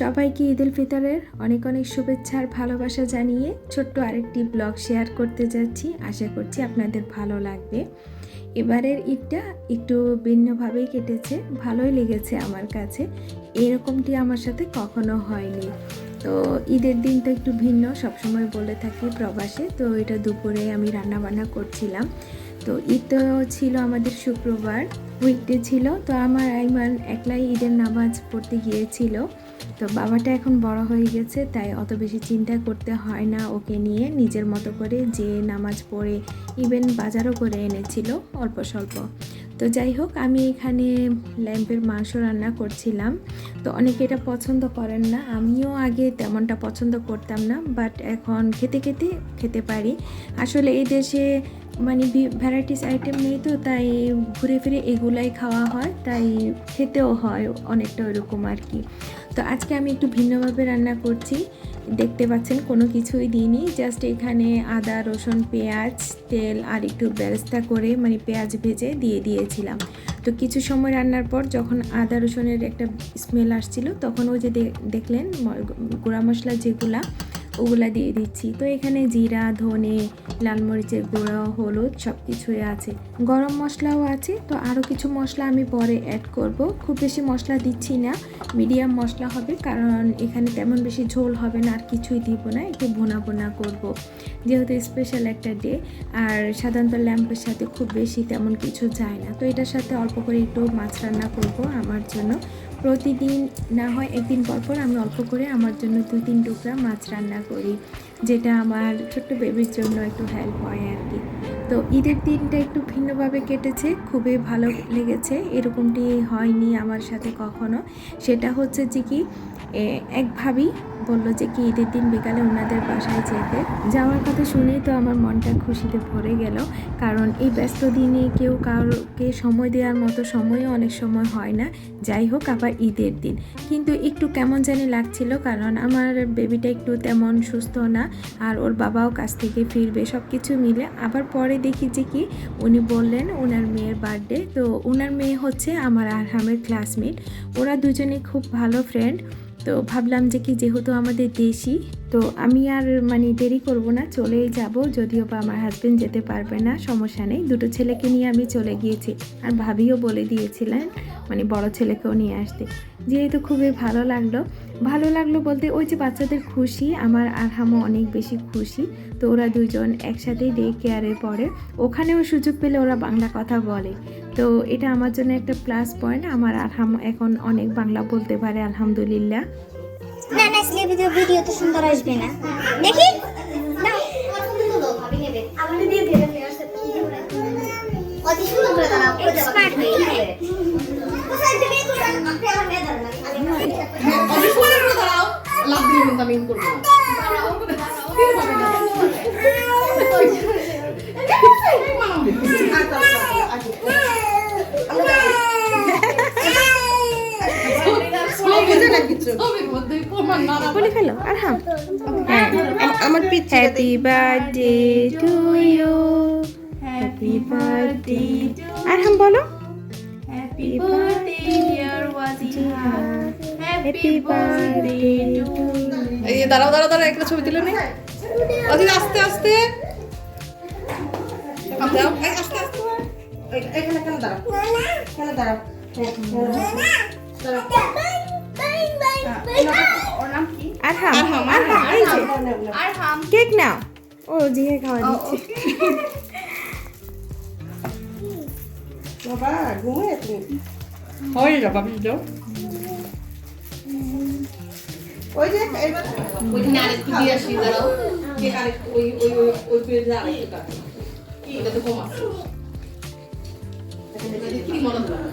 সবাইকে ঈদ উল ফিতরের অনেক অনেক শুভেচ্ছা আর ভালোবাসা জানিয়ে ছোট্ট আরেকটি ব্লগ শেয়ার করতে যাচ্ছি। আশা করছি আপনাদের ভালো লাগবে। এবারের ঈদটা একটু ভিন্নভাবেই কেটেছে, ভালোই লেগেছে আমার কাছে। এরকমটি আমার সাথে কখনো হয়নি। তো ঈদের দিন তো একটু ভিন্ন, সবসময় বলে থাকি প্রবাসে। তো এটা দুপুরে আমি রান্না বান্না করছিলাম। তো ঈদ তো ছিল আমাদের শুক্রবার উইকডে ছিল। তো আমার আইমান একলাই ঈদের নামাজ পড়তে গিয়েছিল। তো বাবাটা এখন বড় হয়ে গেছে, তাই অত বেশি চিন্তা করতে হয় না ওকে নিয়ে। নিজের মতো করে যে নামাজ পড়ে ইভেন বাজারও করে এনেছিল অল্প স্বল্প। তো যাই হোক, আমি এখানে ল্যাম্পের মাংস রান্না করছিলাম। তো অনেকে এটা পছন্দ করেন না, আমিও আগে তেমনটা পছন্দ করতাম না বাট এখন খেতে খেতে খেতে পারি। আসলে এই দেশে মানে ভ্যারাইটিস আইটেম নেই তো, তাই ঘুরে ফিরে এগুলাই খাওয়া হয়, তাই খেতেও হয় অনেকটা ওইরকম আর কি। তো আজকে আমি একটু ভিন্নভাবে রান্না করছি। দেখতে পাচ্ছেন কোনো কিছুই দিইনি জাস্ট এখানে আদা, রসুন, পেঁয়াজ, তেল আর একটু ব্যবস্থা করে মানে পেঁয়াজ ভেজে দিয়ে দিয়েছিলাম। তো কিছু সময় রান্নার পর যখন আদা, রসুনের একটা স্মেল আসছিল তখন ওই যে দেখলেন গুঁড়া মশলা যেগুলা ওগুলা দিয়ে দিচ্ছি। তো এখানে জিরা, ধনে, লাল মরিচের গুঁড়ো, হলুদ সব কিছুই আছে। গরম মশলাও আছে। তো আরও কিছু মশলা আমি পরে অ্যাড করব। খুব বেশি মশলা দিচ্ছি না। মিডিয়াম মশলা হবে কারণ এখানে তেমন বেশি ঝোল হবে না, আর কিছুই দিব না। একটু ভোনা ভোনা করব। যেহেতু স্পেশাল একটা ডে আর সাধারণত ল্যাম্পের সাথে খুব বেশি তেমন কিছু যায় না। তো এটার সাথে অল্প করে একটু মাছ রান্না করব আমার জন্য। প্রতিদিন না হয় একদিন পর পর আমি অল্প করে আমার জন্য দু তিন টুকরা মাছ রান্না করি, যেটা আমার ছোট্ট বেবির জন্য একটু হেল্প হয় আর তো ঈদের দিনটা একটু ভিন্নভাবে কেটেছে, খুবই ভালো লেগেছে। এরকমটি হয়নি আমার সাথে কখনো। সেটা হচ্ছে যে কি এক ভাবি বলল যে কি ঈদের দিন বিকালে ওনাদের বাসায় যেতে। যাওয়ার কথা শুনেই তো আমার মনটা খুশিতে ভরে গেল। কারণ এই ব্যস্ত দিনে কেউ কারোকে সময় দেওয়ার মতো সময়ও অনেক সময় হয় না। যাই হোক, আবার ঈদের দিন। কিন্তু একটু কেমন জানি লাগছিল কারণ আমার বেবিটা একটু তেমন সুস্থ না। আর ওর বাবাও কাছ থেকে ফিরবে সব কিছু মিলে। আবার পরে দেখি যে কি উনি বললেন ওনার মেয়ের বার্থডে তো ওনার মেয়ে হচ্ছে আমার আরহামের ক্লাসমেট ওরা দুজনে খুব ভালো ফ্রেন্ড তো ভাবলাম যে কি, যেহেতু আমাদের দেশি, তো আমি আর মানে দেরি করব না, চলেই যাব, যদিও বা আমার হাজব্যান্ড যেতে পারবে না, সমস্যা নেই। দুটো ছেলেকে নিয়ে আমি চলে গিয়েছি, আর ভাবিও বলে দিয়েছিলেন মানে বড় ছেলেকেও নিয়ে আসতে। যেহেতু খুবই ভালো লাগল ভালো লাগল বলতে ওই যে বাচ্চাদের খুশি, আমার আরহামও অনেক বেশি খুশি, তো ওরা দুজন একসাথেই ডে কেয়ারে পড়ে, ওখানেও সুযোগ পেলে ওরা বাংলা কথা বলে। তো এটা আমার জন্য একটা প্লাস পয়েন্ট আমার আরহাম এখন অনেক বাংলা বলতে পারে আলহামদুলিল্লাহ। না না ভিডিও ভিডিও তো সুন্দর আসবে না। দেখি। হয়ে আমি করব না ছবির মধ্যে প্রমাণ না বলে ফেলো আরহাম হ্যাঁ। আমার পিচ্ছি happy birthday to you happy birthday Arham বলো। Happy birthday, dear Waziha. Happy birthday to এই দাঁড়াও দাঁড়াও দাঁড়াও একটা ছবি দিলে নেই অধীর আস্তে আস্তে। দাও, এই আস্তে আস্তে। এই- এখানে কেন দাঁড়াও। কেন দাঁড়াও। ওর নাম কি? আরহাম। আরহাম, এই যে। আরহাম। কেক নাও। ও জিহে খাওয়া দিচ্ছে। বাবা ঘুমিয়ে তুমি হয় যাও বাবু যাও। ওই যে এবার ওইখানে আরেকটু দিয়ে আসি দাঁড়াও। যে আরেকটু ওই ওই ওই ওই পেজে আরেকটু কাটো। ওটা তো কম আছে কি মনে হয়